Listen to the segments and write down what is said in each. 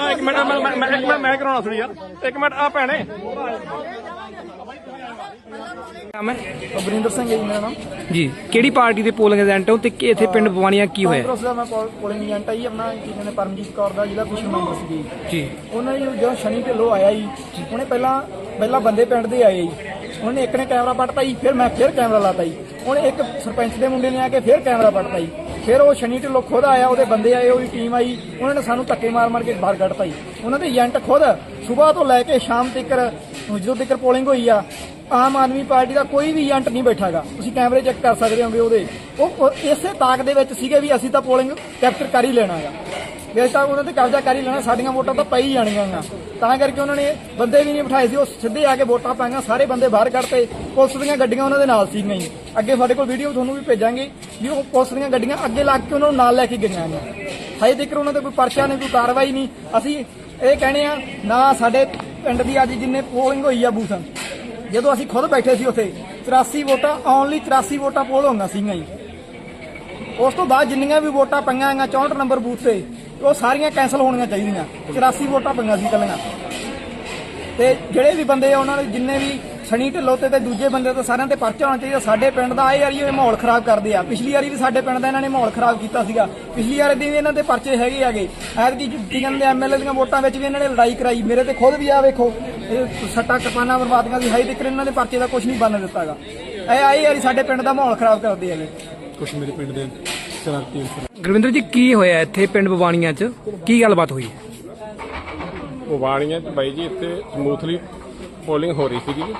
ਆ ਇੱਕ ਮਿੰਟ ਮੈਂ ਮੈਂ- ਮੈਂ ਇੱਕ ਮਿੰਟ ਮੈਂ ਕਰਾਉਣਾ ਸੁਣੀ ਯਾਰ। ਇੱਕ ਮਿੰਟ ਆ ਭੈਣੇ। ਨਾਮ ਹੈ? ਵਰਿੰਦਰ ਸਿੰਘ ਹੈ ਜੀ ਮੇਰਾ ਨਾਮ। ਜੀ ਕਿਹੜੀ ਪਾਰਟੀ ਦੇ ਪੋਲਿੰਗ ਏਜੰਟ ਹੋ ਤੇ ਕਿ ਇੱਥੇ ਪਿੰਡ ਬਵਾਨੀਆਂ ਕੀ ਹੋਇਆ? ਕਾਂਗਰਸ ਦਾ ਮੈਂ ਪੋਲਿੰਗ ਏਜੰਟ ਆ ਜੀ ਆਪਣਾ ਕੀ ਕਹਿੰਦੇ ਪਰਮਜੀਤ ਕੌਰ ਦਾ ਜਿਹਦਾ ਕੁਛ ਮੈਂਬਰ ਸੀ। ਜੀ। ਉਹਨਾਂ ਨੇ ਜਦੋਂ ਸ਼ਨੀ ਢਿੱਲੋਂ ਆਇਆ ਜੀ ਉਹਨੇ ਪਹਿਲਾਂ ਪਹਿਲਾਂ ਬੰਦੇ ਪਿੰਡ ਦੇ ਆਏ ਜੀ। ਉਹਨੇ ਇੱਕ ਨੇ ਕੈਮਰਾ ਪੱਟਤਾ ਜੀ ਫਿਰ ਮੈਂ ਫਿਰ ਕੈਮਰਾ ਲਾਤਾ ਜੀ। ਉਹਨੇ ਇੱਕ ਸਰਪੰਚ ਦੇ ਮੁੰਡੇ ਨੇ ਆ ਕੇ ਫਿਰ ਕੈਮਰਾ ਪੱਟਤਾ ਜੀ। ਫਿਰ ਉਹ ਸ਼ਨੀ ਢਿੱਲੋਂ ਖੁਦ ਆਇਆ, ਉਹਦੇ ਬੰਦੇ ਆਏ, ਉਹਦੀ ਟੀਮ ਆਈ, ਉਹਨਾਂ ਨੇ ਸਾਨੂੰ ਧੱਕੇ ਮਾਰ ਮਾਰ ਕੇ ਬਾਹਰ ਕੱਢਤਾ ਜੀ। ਉਹਨਾਂ ਦੇ ਏਜੰਟ ਖੁਦ ਸਵੇਰ ਤੋਂ ਲੈ ਕੇ ਸ਼ਾਮ ਤੱਕ ਜਦੋਂ ਤੱਕ ਪੋਲਿੰਗ ਹੋਈ ਆ, ਆਮ ਆਦਮੀ ਪਾਰਟੀ ਦਾ ਕੋਈ ਵੀ ਏਜੰਟ ਨਹੀਂ ਬੈਠਾਗਾ। ਤੁਸੀਂ ਕੈਮਰੇ ਚੈੱਕ ਕਰ ਸਕਦੇ ਹੋਗੇ ਉਹਦੇ। ਉਹ ਇਸੇ ਤਾਕ ਦੇ ਵਿੱਚ ਸੀਗੇ ਵੀ ਅਸੀਂ ਤਾਂ ਪੋਲਿੰਗ ਕੈਪਚਰ ਕਰ ਹੀ ਲੈਣਾ ਹੈਗਾ ਜੇ ਤਾਂ ਉਹਨਾਂ ਤੇ ਕਬਜ਼ਾ ਕਰ ਹੀ ਲੈਣਾ, ਸਾਡੀਆਂ ਵੋਟਾਂ ਤਾਂ ਪਈ ਜਾਣੀਆਂ ਗਾ ਤਾਂ ਕਰਕੇ ਉਹਨਾਂ ਨੇ ਬੰਦੇ ਵੀ ਨਹੀਂ ਬਿਠਾਏ ਸੀ, ਉਹ ਸਿੱਧੇ ਆ ਕੇ ਵੋਟਾਂ ਪਾਈਆਂ, ਸਾਰੇ ਬੰਦੇ ਬਾਹਰ ਕੱਢਤੇ। ਪੁਲਿਸ ਦੀਆਂ ਗੱਡੀਆਂ ਉਹਨਾਂ ਦੇ ਨਾਲ ਸੀਗੀਆਂ ਜੀ ਅੱਗੇ ਸਾਡੇ ਕੋਲ ਵੀਡੀਓ ਤੁਹਾਨੂੰ ਵੀ ਭੇਜਾਂਗੇ, ਵੀ ਉਹ ਪੁਲਿਸ ਦੀਆਂ ਗੱਡੀਆਂ ਅੱਗੇ ਲੱਗ ਕੇ ਉਹਨਾਂ ਨੂੰ ਨਾਲ ਲੈ ਕੇ ਗਈਆਂ ਨੇ। ਹਜੇ ਤੱਕ ਉਹਨਾਂ ਤੇ ਕੋਈ ਪਰਚਾ ਨਹੀਂ, ਕੋਈ ਕਾਰਵਾਈ ਨਹੀਂ। ਅਸੀਂ ਇਹ ਕਹਿੰਦੇ ਆ ਨਾ ਸਾਡੇ ਪਿੰਡ ਦੀ ਅੱਜ ਜਿੰਨੇ ਪੋਲਿੰਗ ਹੋਈ ਆ ਬੂਥ, ਜਦੋਂ ਅਸੀਂ ਖੁਦ ਬੈਠੇ ਸੀ ਉੱਥੇ 84 ਵੋਟਾਂ ਓਨਲੀ 84 ਵੋਟਾਂ ਪੋਲ ਹੋਈਆਂ ਸੀਗੀਆਂ ਜੀ। ਉਸ ਤੋਂ ਬਾਅਦ ਜਿੰਨੀਆਂ ਵੀ ਵੋਟਾਂ ਪਈਆਂ ਹੈਗੀਆਂ 64 ਨੰਬਰ ਬੂਥ ਤੇ ਉਹ ਸਾਰੀਆਂ ਕੈਨਸਲ ਹੋਣੀਆਂ ਚਾਹੀਦੀਆਂ। 84 ਵੋਟਾਂ ਪਈਆਂ ਸੀ ਕੱਲੀਆਂ ਤੇ ਜਿਹੜੇ ਵੀ ਬੰਦੇ ਆ, ਉਹਨਾਂ ਦੇ ਜਿੰਨੇ ਵੀ ਸਣੀ ਢਿੱਲੋਂ ਤੇ ਤੇ ਦੂਜੇ ਬੰਦੇ ਤੇ ਸਾਰਿਆਂ ਤੇ ਪਰਚਾ ਹੋਣਾ ਚਾਹੀਦਾ। ਸਾਡੇ ਪਿੰਡ ਦਾ ਇਹ ਵਾਰੀ ਇਹ ਮਾਹੌਲ ਖਰਾਬ ਕਰਦੇ ਆ। ਪਿਛਲੀ ਵਾਰੀ ਵੀ ਸਾਡੇ ਪਿੰਡ ਦਾ ਇਹਨਾਂ ਨੇ ਮਾਹੌਲ ਖਰਾਬ ਕੀਤਾ ਸੀਗਾ। ਪਿਛਲੀ ਵਾਰੀ ਦੇ ਵੀ ਇਹਨਾਂ ਦੇ ਪਰਚੇ ਹੈਗੇ ਆਗੇ। ਐਤਕੀ ਕੀ ਕਹਿੰਦੇ ਐਮਐਲਏ ਦੀਆਂ ਵੋਟਾਂ ਵਿੱਚ ਵੀ ਇਹਨਾਂ ਨੇ ਲੜਾਈ ਕਰਾਈ। ਮੇਰੇ ਤੇ ਖੁਦ ਵੀ ਆ ਵੇਖੋ। ਇਹ ਸੱਟਾ ਕਿਰਪਾਨਾਂ ਬਰਬਾਦੀਆਂ ਦੀ ਹਾਈ ਤੱਕ ਇਹਨਾਂ ਦੇ ਪਰਚੇ ਦਾ ਕੁਝ ਨਹੀਂ ਬਣ ਦਿੱਤਾਗਾ ਇਹ ਆਈ ਵਾਰੀ ਸਾਡੇ ਪਿੰਡ ਦਾ ਮਾਹੌਲ ਖਰਾਬ ਕਰਦੇ ਆਗੇ ਕੁਛ ਮੇਰੇ ਪਿੰਡ ਦੇ ਸ਼ਰਾਰਤੀ ਗੁਰਵਿੰਦਰ ਜੀ ਕੀ ਹੋਇਆ ਇੱਥੇ ਪਿੰਡ ਬਵਾਨੀਆਂ 'ਚ? ਕੀ ਗੱਲਬਾਤ ਹੋਈ? ਉਹ ਬਾਣੀਆਂ ਚ ਬਾਈ ਜੀ ਇੱਥੇ ਸਮੂਥਲੀ ਪੋਲਿੰਗ ਹੋ ਰਹੀ ਸੀਗੀ ਜੀ।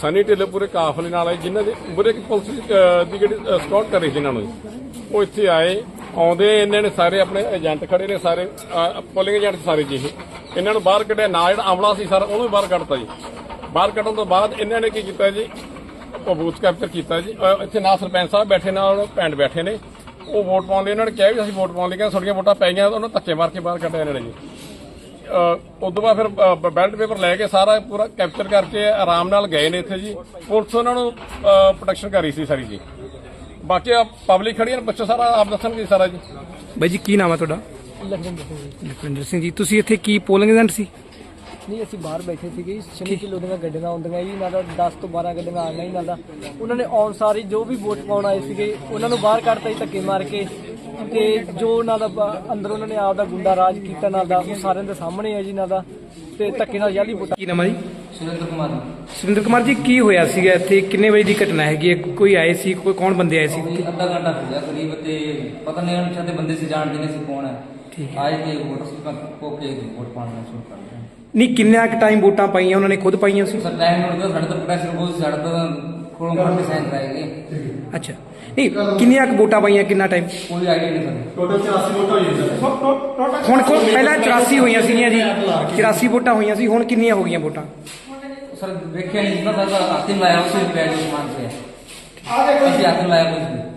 ਸਨੀ ਢਿੱਲੇ ਪੂਰੇ ਕਾਫਲੇ ਨਾਲ ਆਏ ਜਿਨ੍ਹਾਂ ਦੇ ਬੁਰੇ ਪੁਲਿਸ ਦੀ, ਅਹ, ਦੀ ਜਿਹੜੀ ਸਕਾਟ ਕਰ ਰਹੀ ਸੀ ਇਹਨਾਂ ਨੂੰ ਜੀ। ਉਹ ਇੱਥੇ ਆਏ ਆਉਂਦੇ ਇਹਨਾਂ ਨੇ ਸਾਰੇ ਆਪਣੇ ਏਜੰਟ ਖੜੇ ਨੇ ਸਾਰੇ ਪੋਲਿੰਗ ਏਜੰਟ ਸਾਰੇ ਜੀ ਇਹ। ਇਹਨਾਂ ਨੂੰ ਬਾਹਰ ਕੱਢਿਆ ਨਾ ਜਿਹੜਾ ਆਮਲਾ ਸੀ ਸਰ ਉਹਨੂੰ ਵੀ ਬਾਹਰ ਕੱਢਤਾ ਜੀ। ਬਾਹਰ ਕੱਢਣ ਤੋਂ ਬਾਅਦ ਇਹਨਾਂ ਨੇ ਕੀ ਕੀਤਾ ਜੀ? ਉਹ ਬੂਥ ਕੈਪਚਰ ਕੀਤਾ ਜੀ। ਅਹ, ਇੱਥੇ ਨਾ ਸਰਪੰਚ ਸਾਹਿਬ ਬੈਠੇ ਨਾ ਉਹ ਭੈਣ ਬੈਠੇ ਨੇ। ਉਹ ਵੋਟ ਪਾਉਣ ਲਈ ਇਹਨਾਂ ਨੇ ਕਿਹਾ ਵੀ ਅਸੀਂ ਵੋਟ ਪਾਉਣ ਲਈ ਕਹਿੰਦੇ ਤੁਹਾਡੀਆਂ ਵੋਟਾਂ ਪੈ ਗਈਆਂ ਉਹਨਾਂ ਧੱਕੇ ਮਾਰ ਕੇ ਬਾਹਰ ਕੱਢਿਆ ਇਹਨਾਂ ਨੇ ਜੀ। ਉਦੋਂ ਬਾਅਦ ਫਿਰ ਬੈਲਟ ਪੇਪਰ ਲੈ ਕੇ ਸਾਰਾ ਪੂਰਾ ਕੈਪਚਰ ਕਰਕੇ ਆਰਾਮ ਨਾਲ ਗਏ ਨੇ ਇੱਥੇ ਜੀ। ਪੁਲਿਸ ਉਹਨਾਂ ਨੂੰ ਪ੍ਰੋਟੈਕਸ਼ਨ ਕਰ ਰਹੀ ਸੀ ਸਾਰੀ ਜੀ। ਬਾਕੀ ਪਬਲਿਕ ਖੜੀ ਹੈ ਬੱਚਾ ਸਾਰਾ ਆਪ ਦੱਸਣਗੇ ਸਾਰਾ ਜੀ। ਬਾਈ ਜੀ ਕੀ ਨਾਮ ਹੈ ਤੁਹਾਡਾ? ਲਖਵਿੰਦਰ ਸਿੰਘ ਜੀ। ਤੁਸੀਂ ਇੱਥੇ ਕੀ ਪੋਲਿੰਗ ਏਜੰਟ ਸੀ? ਨਹੀਂ ਅਸੀਂ ਬਾਹਰ ਬੈਠੇ ਸੀਗੇ ਸ਼ਨੀ ਕਿਲੋ ਦੀਆਂ ਗੱਡੀਆਂ ਆਉਂਦੀਆਂ ਜੀ ਨਾਲ 10 ਤੋਂ 12 ਗੱਡੀਆਂ ਆਈਆਂ ਹੀ ਨਾਲ ਦਾ। ਉਹਨਾਂ ਨੇ ਆਉਣ ਸਾਰੀ ਜੋ ਵੀ ਵੋਟ ਪਾਉਣ ਆਏ ਸੀਗੇ ਉਹਨਾਂ ਨੂੰ ਬਾਹਰ ਕੱਢਤਾ ਜੀ ਧੱਕੇ ਮਾਰ ਕੇ। ਤੇ ਜੋ ਉਹਨਾਂ ਦਾ ਅੰਦਰ ਉਹਨਾਂ ਨੇ ਆਪਦਾ ਗੁੰਡਾ ਰਾਜ ਕੀਤਾ ਨਾਲ ਦਾ ਉਹ ਸਾਰਿਆਂ ਦੇ ਸਾਹਮਣੇ ਹੈ ਜੀ ਨਾਲ ਦਾ। ਤੇ ਧੱਕੇ ਨਾਲ ਜਾਲੀ ਵੋਟਾਂ ਕੀ ਨਾਮ ਹੈ ਜੀ? ਸੁਰਿੰਦਰ ਕੁਮਾਰ ਸੁਰਿੰਦਰ ਕੁਮਾਰ ਜੀ ਕੀ ਹੋਇਆ ਸੀਗਾ ਇੱਥੇ? ਕਿੰਨੇ ਵਜੇ ਦੀ ਘਟਨਾ ਹੈਗੀ ਹੈ? ਕੋਈ ਆਏ ਸੀ? ਕੋਈ ਕੌਣ ਬੰਦੇ ਆਏ ਸੀ ਅੱਧਾ ਘੰਟਾ ਹੋ ਗਿਆ ਕਰੀਬ ਤੇ ਪਤਾ ਨਹੀਂ ਉਹਨਾਂ ਦੇ ਬੰਦੇ ਸੀ ਜਾਣਦੇ ਨਹੀਂ ਸੀ ਕੌਣ ਹੈ। ਨਹੀਂ ਕਿੰਨਾ ਕੁ ਟਾਈਮ ਵੋਟਾਂ ਪਾਈਆਂ ਉਹਨਾਂ ਨੇ ਖੁਦ ਪਾਈਆਂ ਸੀ? ਅੱਛਾ। ਨਹੀਂ ਕਿੰਨੀਆਂ ਕੁ ਵੋਟਾਂ ਪਾਈਆਂ ਕਿੰਨਾ ਟਾਈਮ ਸਰ। ਹੁਣ ਪਹਿਲਾਂ 84 ਹੋਈਆਂ ਸੀਗੀਆਂ ਜੀ। 84 ਵੋਟਾਂ ਹੋਈਆਂ ਸੀ ਹੁਣ ਕਿੰਨੀਆਂ ਹੋ ਗਈਆਂ ਵੋਟਾਂ? ਸਰ ਵੇਖਿਆ ਨਹੀਂ ਨਾ ਸਰ ਹੱਥ ਨਹੀਂ ਲਾਇਆ ਉਸ ਪੈ ਜੋ ਸਮਾਨ ਸੇ ਆ ਦੇਖੋ ਅਸੀਂ ਹੱਥ ਨਹੀਂ ਲਾਇਆ ਕੁਝ ਵੀ।